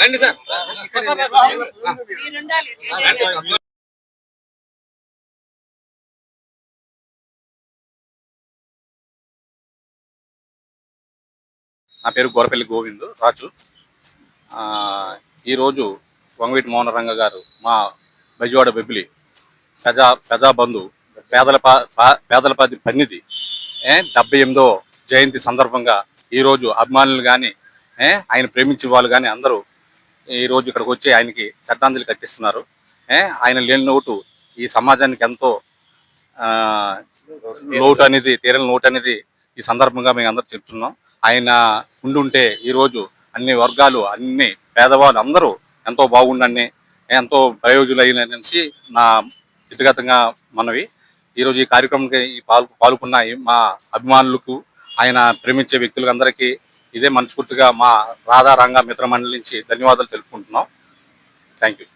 రండి సార్. నా పేరు గోరపల్లి గోవింద్ రాజు. ఆ, ఈరోజు వంగవీటి మోహన రంగ గారు మా బెజవాడ బెబ్బిలి ప్రజా ప్రజాబంధు పేదల పేదల పది పన్నిది ఏ డెబ్బై ఎనిమిదో జయంతి సందర్భంగా ఈరోజు అభిమానులు కానీ ఆయన ప్రేమించే వాళ్ళు కానీ అందరూ ఈరోజు ఇక్కడికి వచ్చి ఆయనకి శ్రద్ధాంజలి కట్టిస్తున్నారు. ఆయన లేని లోటు ఈ సమాజానికి ఎంతో ఆ, లోటు అనేది తీరని లోటు అనేది ఈ సందర్భంగా మేము అందరూ చెప్తున్నాం. ఆయన ఉండుంటే ఈరోజు అన్ని వర్గాలు అన్ని పేదవాళ్ళు అందరూ ఎంతో బాగుండని ఎంతో ప్రయోజనైనసి నా వ్యక్తిగతంగా మనవి. ఈరోజు ఈ కార్యక్రమంకి ఈ పాల్ పాల్గొన్న మా అభిమానులకు ఆయన ప్రేమించే వ్యక్తులందరికీ ఇదే మనస్ఫూర్తిగా మా రాధారంగ రంగా మండలి నుంచి ధన్యవాదాలు తెలుపుకుంటున్నాం. Thank you